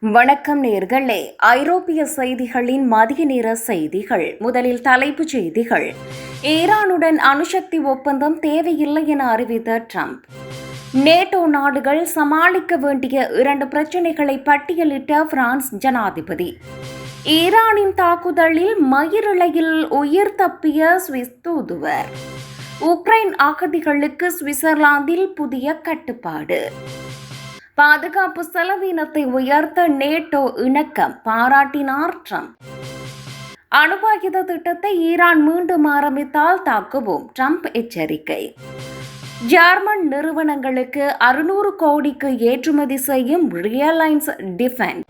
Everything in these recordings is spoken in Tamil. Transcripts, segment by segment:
வணக்கம் நேர்களே. ஐரோப்பிய செய்திகளின் மதிய நேர செய்திகள். முதலில் தலைப்புச் செய்திகள். ஈரானுடன் அணுசக்தி ஒப்பந்தம் தேவையில்லை என அறிவித்த ட்ரம்ப். நேட்டோ நாடுகள் சமாளிக்க வேண்டிய இரண்டு பிரச்சினைகளை பட்டியலிட்ட பிரான்ஸ் ஜனாதிபதி. ஈரானின் தாக்குதலில் மயிரிழையில் உயிர் தப்பிய சுவிஸ் தூதுவர். உக்ரைன் அகதிகளுக்கு சுவிட்சர்லாந்தில் புதிய கட்டுப்பாடு. பாதுகாப்பு செலவினத்தை உயர்த்த நேட்டோ இணக்கம் பாராட்டினார் ட்ரம்ப் அணுவாயுத திட்டத்தை ஈரான் மீண்டும் ஆரம்பித்தால் தாக்குவோம் ட்ரம்ப் எச்சரிக்கை. ஜெர்மன் நிறுவனங்களுக்கு அறுநூறு கோடிக்கு ஏற்றுமதி செய்யும் ரியலைன்ஸ் டிஃபென்ஸ்.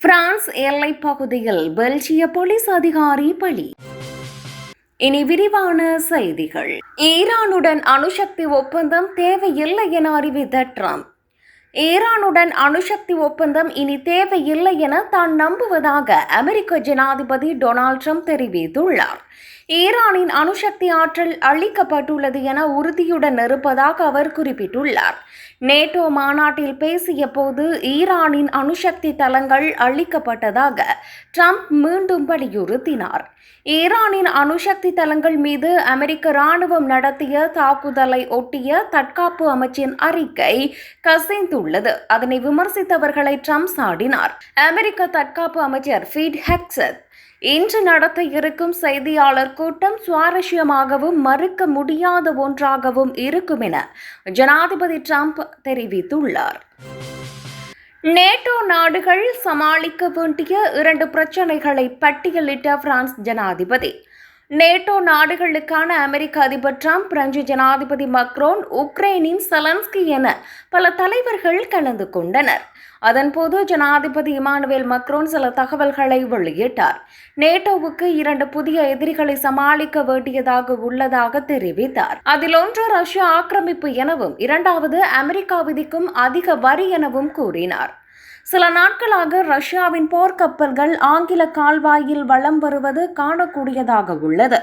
பிரான்ஸ் எல்லைப் பகுதியில் பெல்ஜிய போலீஸ் அதிகாரி பலி. இனி விரிவான செய்திகள். ஈரானுடன் அணுசக்தி ஒப்பந்தம் தேவையில்லை என அறிவித்த ட்ரம்ப். ஈரானுடன் அணுசக்தி ஒப்பந்தம் இனி தேவையில்லை என தான் நம்புவதாக அமெரிக்க ஜனாதிபதி டொனால்ட் ட்ரம்ப் தெரிவித்துள்ளார். ஈரானின் அணுசக்தி ஆற்றல் அளிக்கப்பட்டுள்ளது என உறுதியுடன் இருப்பதாக அவர் குறிப்பிட்டுள்ளார். நேட்டோ மாநாட்டில் பேசிய போது ஈரானின் அணுசக்தி தளங்கள் அளிக்கப்பட்டதாக ட்ரம்ப் மீண்டும் வலியுறுத்தினார். ஈரானின் அணுசக்தி தளங்கள் மீது அமெரிக்க ராணுவம் நடத்திய தாக்குதலை ஒட்டிய தற்காப்பு அமைச்சின் அறிக்கை கசிந்துள்ளது. அதனை விமர்சித்தவர்களை ட்ரம்ப் சாடினார். அமெரிக்க தற்காப்பு அமைச்சர் ஃபீட் ஹெக்ஸத் இன்று நடத்த இருக்கும் செய்தியாளர் கூட்டம் சுவாரஸ்யமாகவும் மறுக்க முடியாத ஒன்றாகவும் இருக்கும் என ஜனாதிபதி ட்ரம்ப் தெரிவித்துள்ளார். நேட்டோ நாடுகள் சமாளிக்க வேண்டிய இரண்டு பிரச்சனைகளை பட்டியலிட்ட பிரான்ஸ் ஜனாதிபதி. நேட்டோ நாடுகளுக்கான அமெரிக்க அதிபர் டிரம்ப் பிரெஞ்சு ஜனாதிபதி மக்ரோன் உக்ரைனின் செலன்ஸ்கி என பல தலைவர்கள் கலந்து கொண்டனர். அதன்போது ஜனாதிபதி இமானுவேல் மக்ரோன் சில தகவல்களை வெளியிட்டார். நேட்டோவுக்கு இரண்டு புதிய எதிரிகளை சமாளிக்க வேண்டியதாக உள்ளதாக தெரிவித்தார். அதில் ஒன்று ரஷ்யா ஆக்கிரமிப்பு எனவும் இரண்டாவது அமெரிக்கா விதிக்கும் அதிக வரி எனவும் கூறினார். சில நாட்களாக ரஷ்யாவின் போர்க்கப்பல்கள் ஆங்கில கால்வாயில் வலம் வருவது காணக்கூடியதாக உள்ளது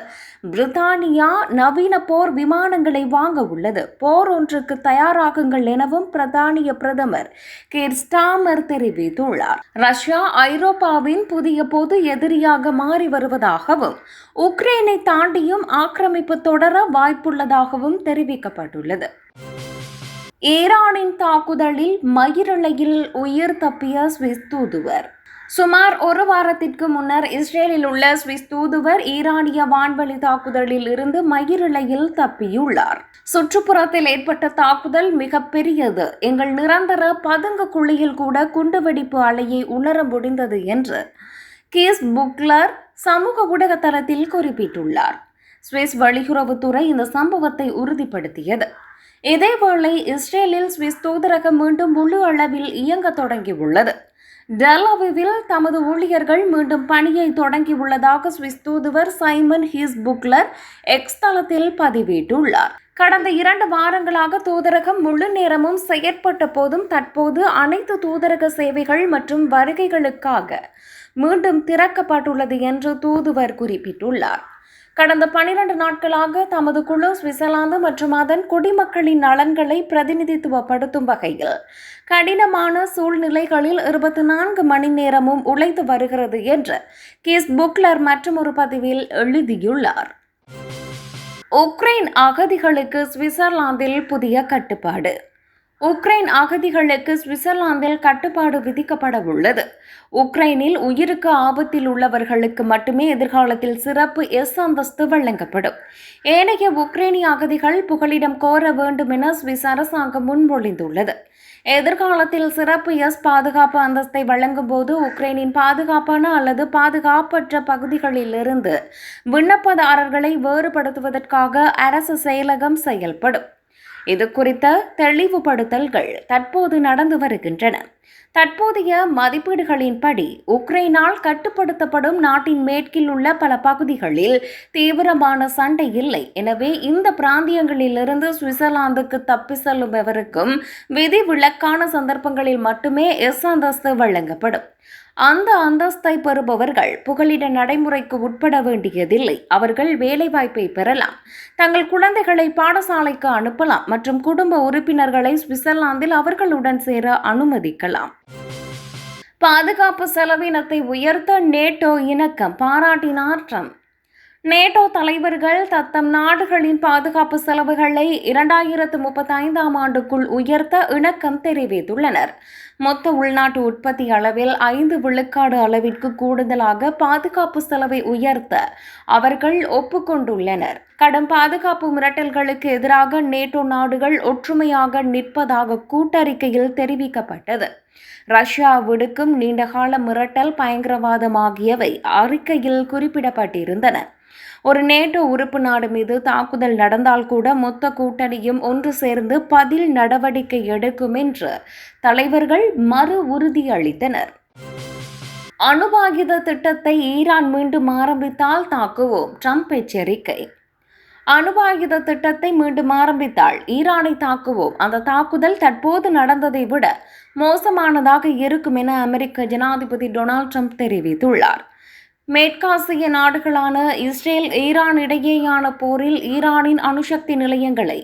பிரித்தானியா நவீன போர் விமானங்களை வாங்க உள்ளது. போர் ஒன்றுக்கு தயாராகுங்கள் எனவும் பிரதானிய பிரதமர் கீர் ஸ்டாமர் தெரிவித்துள்ளார். ரஷ்யா ஐரோப்பாவின் புதிய பொது எதிரியாக மாறி வருவதாகவும் உக்ரைனை தாண்டியும் ஆக்கிரமிப்பு தொடர வாய்ப்புள்ளதாகவும் தெரிவிக்கப்பட்டுள்ளது. ஈரானின் தாக்குதலில் மயிரிழையில் உயிர் தப்பிய சுவிஸ் தூதுவர். சுமார் ஒரு வாரத்திற்கு முன்னர் இஸ்ரேலில் உள்ள சுவிஸ் தூதுவர் ஈரானிய வான்வழி தாக்குதலில் இருந்து மயிரிழையில் தப்பியுள்ளார். சுற்றுப்புறத்தில் ஏற்பட்ட தாக்குதல் மிக பெரியது. எங்கள் நிரந்தர பதுங்கு குழியில் கூட குண்டுவெடிப்பு அலையை உணர முடிந்தது என்று கீஸ் புக்லர் சமூக ஊடக தளத்தில் குறிப்பிட்டுள்ளார். சுவிஸ் வெளியுறவுத்துறை இந்த சம்பவத்தை உறுதிப்படுத்தியது. இதேவேளை இஸ்ரேலில் சுவிஸ் தூதரகம் மீண்டும் முழு அளவில் இயங்க தொடங்கியுள்ளது. டெலவிவில் தமது ஊழியர்கள் மீண்டும் பணியை தொடங்கியுள்ளதாக சுவிஸ் தூதுவர் சைமன் ஹீஸ் புக்லர் எக்ஸ் தளத்தில் பதிவிட்டுள்ளார். கடந்த இரண்டு வாரங்களாக தூதரகம் முழு நேரமும் செயற்பட்ட போதும் தற்போது அனைத்து தூதரக சேவைகள் மற்றும் வருகைகளுக்காக மீண்டும் திறக்கப்பட்டுள்ளது என்று தூதுவர் குறிப்பிட்டுள்ளார். கடந்த பனிரெண்டு நாட்களாக தமது குழு சுவிட்சர்லாந்து மற்றும் அதன் குடிமக்களின் நலன்களை பிரதிநிதித்துவப்படுத்தும் வகையில் கடினமான சூழ்நிலைகளில் இருபத்தி நான்கு மணி நேரமும் உழைத்து வருகிறது என்று கிஸ் புக்லர் மற்றும் ஒரு பதிவில் எழுதியுள்ளார். உக்ரைன் அகதிகளுக்கு சுவிட்சர்லாந்தில் புதிய கட்டுப்பாடு. உக்ரைன் அகதிகளுக்கு சுவிட்சர்லாந்தில் கட்டுப்பாடு விதிக்கப்பட உள்ளது. உக்ரைனில் உயிருக்கு ஆபத்தில் உள்ளவர்களுக்கு மட்டுமே எதிர்காலத்தில் சிறப்பு எஸ் அந்தஸ்து வழங்கப்படும். ஏனைய உக்ரைனிய அகதிகள் புகலிடம் கோர வேண்டும் என சுவிஸ் அரசாங்கம் முன்மொழிந்துள்ளது. எதிர்காலத்தில் சிறப்பு எஸ் பாதுகாப்பு அந்தஸ்தை வழங்கும் போது உக்ரைனின் பாதுகாப்பான அல்லது பாதுகாப்பற்ற பகுதிகளிலிருந்து விண்ணப்பதாரர்களை வேறுபடுத்துவதற்காக அரசு செயலகம் செயல்படும். இது குறித்த தெளிவுபடுத்தல்கள் தற்போது நடந்து வருகின்றன. தற்போதைய மதிப்பீடுகளின்படி உக்ரைனால் கட்டுப்படுத்தப்படும் நாட்டின் மேற்கில் உள்ள பல பகுதிகளில் தீவிரமான சண்டை இல்லை. எனவே இந்த பிராந்தியங்களிலிருந்து சுவிட்சர்லாந்துக்கு தப்பி செல்லும் எவருக்கும் விதிவிலக்கான சந்தர்ப்பங்களில் மட்டுமே எஸ் அந்தஸ்து வழங்கப்படும். அந்த அந்தஸ்தை பெறுபவர்கள் புகலிட நடைமுறைக்கு உட்பட வேண்டியதில்லை. அவர்கள் வேலைவாய்ப்பை பெறலாம். தங்கள் குழந்தைகளை பாடசாலைக்கு அனுப்பலாம் மற்றும் குடும்ப உறுப்பினர்களை சுவிட்சர்லாந்தில் அவர்களுடன் சேர அனுமதிக்கலாம். பாதுகாப்பு செலவினத்தை உயர்த்த நேட்டோ இணக்கம் பாராட்டினார் ட்ரம்ப். நேட்டோ தலைவர்கள் தத்தம் நாடுகளின் பாதுகாப்பு செலவுகளை இரண்டாயிரத்து முப்பத்தைந்தாம் ஆண்டுக்குள் உயர்த்த இணக்கம் தெரிவித்துள்ளனர். மொத்த உள்நாட்டு உற்பத்தி அளவில் ஐந்து விழுக்காடு அளவிற்கு கூடுதலாக பாதுகாப்பு செலவை உயர்த்த அவர்கள் ஒப்புக்கொண்டுள்ளனர். கடும் பாதுகாப்பு மிரட்டல்களுக்கு எதிராக நேட்டோ நாடுகள் ஒற்றுமையாக நிற்பதாக கூட்டறிக்கையில் தெரிவிக்கப்பட்டது. ரஷ்யா விடுக்கும் நீண்டகால மிரட்டல் பயங்கரவாதம் ஆகியவை அறிக்கையில் குறிப்பிடப்பட்டிருந்தன. ஒரு நேட்டோ உறுப்பு நாடு மீது தாக்குதல் நடந்தால் கூட மொத்த கூட்டணியும் ஒன்று சேர்ந்து பதில் நடவடிக்கை எடுக்கும் என்று தலைவர்கள் மறு உறுதி அளித்தனர். அணுவாயுத திட்டத்தை ஈரான் மீண்டும் ஆரம்பித்தால் தாக்குவோம் ட்ரம்ப் எச்சரிக்கை. அணுவாயுத திட்டத்தை மீண்டும் ஆரம்பித்தால் ஈரானை தாக்குவோம். அந்த தாக்குதல் தற்போது நடந்ததை விட மோசமானதாக இருக்கும் என அமெரிக்க ஜனாதிபதி டொனால்ட் ட்ரம்ப் தெரிவித்துள்ளார். மேற்காசிய நாடுகளான இஸ்ரேல் ஈரான் இடையேயான போரில் ஈரானின் அணுசக்தி நிலையங்களை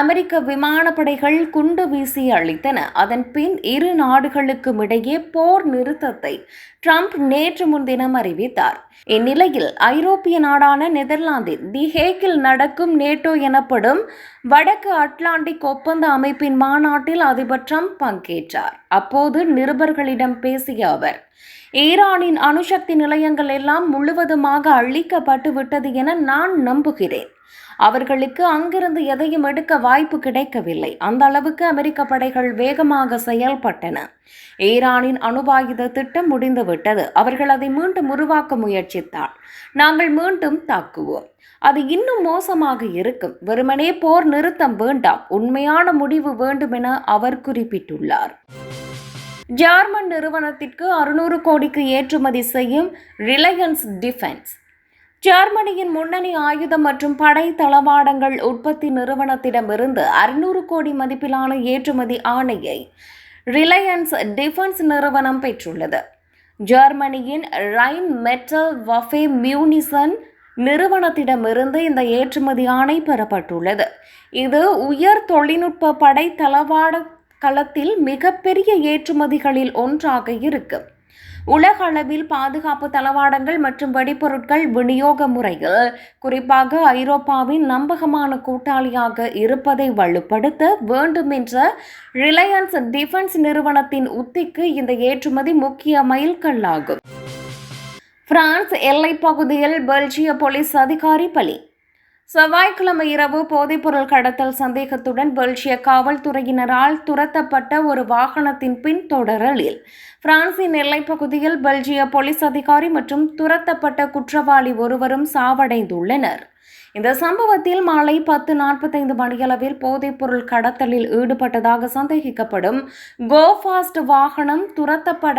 அமெரிக்க விமானப்படைகள் குண்டு வீசி அளித்தன அதன் பின் இரு நாடுகளுக்கும் இடையே போர் நிறுத்தத்தை ட்ரம்ப் நேற்று முன்தினம் அறிவித்தார். இந்நிலையில் ஐரோப்பிய நாடான நெதர்லாந்தின் தி ஹேக்கில் நடக்கும் நேட்டோ எனப்படும் வடக்கு அட்லாண்டிக் ஒப்பந்த அமைப்பின் மாநாட்டில் அதிபர் ட்ரம்ப் பங்கேற்றார். அப்போது நிருபர்களிடம் பேசிய அவர் ஈரானின் அணுசக்தி நிலையங்கள் எல்லாம் முழுவதுமாக அழிக்கப்பட்டு விட்டது என நான் நம்புகிறேன். அவர்களுக்கு அங்கிருந்து எதையும் எடுக்க வாய்ப்பு கிடைக்கவில்லை. அந்த அளவுக்கு அமெரிக்க படைகள் வேகமாக செயல்பட்டன. ஈரானின் அணுவாயுத திட்டம் முடிந்துவிட்டது அவர்கள் அதை மீண்டும் உருவாக்க முயற்சித்தால் நாங்கள் மீண்டும் தாக்குவோம். அது இன்னும் மோசமாக இருக்கும். வெறுமனே போர் நிறுத்தம் வேண்டாம். உண்மையான முடிவு வேண்டும் என அவர் குறிப்பிட்டுள்ளார். ஜார்மன் நிறுவனத்திற்கு அறுநூறு கோடிக்கு ஏற்றுமதி செய்யும் ரிலையன்ஸ் டிஃபென்ஸ். ஜெர்மனியின் முன்னணி ஆயுதம் மற்றும் படை தளவாடங்கள் உற்பத்தி நிறுவனத்திடமிருந்து அறுநூறு கோடி மதிப்பிலான ஏற்றுமதி ஆணையை ரிலையன்ஸ் டிஃபென்ஸ் நிறுவனம் பெற்றுள்ளது. ஜெர்மனியின் ரைன் மெட்டல் வஃபே மியூனிசன் நிறுவனத்திடமிருந்து இந்த ஏற்றுமதி ஆணை பெறப்பட்டுள்ளது. இது உயர் தொழில்நுட்ப படை தளவாட களத்தில் மிகப்பெரிய ஏற்றுமதிகளில் ஒன்றாக இருக்கும் உலக அளவில் பாதுகாப்பு தளவாடங்கள் மற்றும் வெடிபொருட்கள் விநியோக முறையில் குறிப்பாக ஐரோப்பாவின் நம்பகமான கூட்டாளியாக இருப்பதை வலுப்படுத்த வேண்டும் என்ற ரிலையன்ஸ் டிஃபென்ஸ் நிறுவனத்தின் உத்திக்கு இந்த ஏற்றுமதி முக்கிய மைல்கல்லாகும். பிரான்ஸ் எல்லைப் பகுதியில் பெல்ஜிய போலீஸ் அதிகாரி பலி. செவ்வாய்க்கிழமை இரவு போதைப்பொருள் கடத்தல் சந்தேகத்துடன் பெல்ஜிய காவல்துறையினரால் துரத்தப்பட்ட ஒரு வாகனத்தின் பின்தொடரலில் பிரான்சின் எல்லைப்பகுதியில் பெல்ஜிய போலீஸ் அதிகாரி மற்றும் துரத்தப்பட்ட குற்றவாளி ஒருவரும் சாவடைந்துள்ளனர். இந்த சம்பவத்தில் மாலை பத்து நாற்பத்தைந்து மணியளவில் போதைப்பொருள் கடத்தலில் ஈடுபட்டதாக சந்தேகிக்கப்படும் கோஃபாஸ்ட் வாகனம் துரத்தப்பட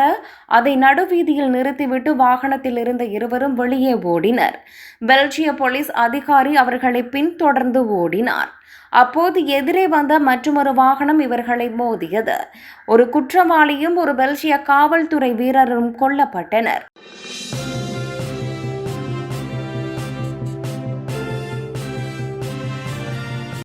அதை நடுவீதியில் நிறுத்திவிட்டு வாகனத்தில் இருந்த இருவரும் வெளியே ஓடினர். பெல்ஜிய போலீஸ் அதிகாரி அவர்களை பின்தொடர்ந்து ஓடினார். அப்போது எதிரே வந்த மற்றொரு வாகனம் இவர்களை மோதியது. ஒரு குற்றவாளியும் ஒரு பெல்ஜிய காவல்துறை வீரரும் கொல்லப்பட்டனர்.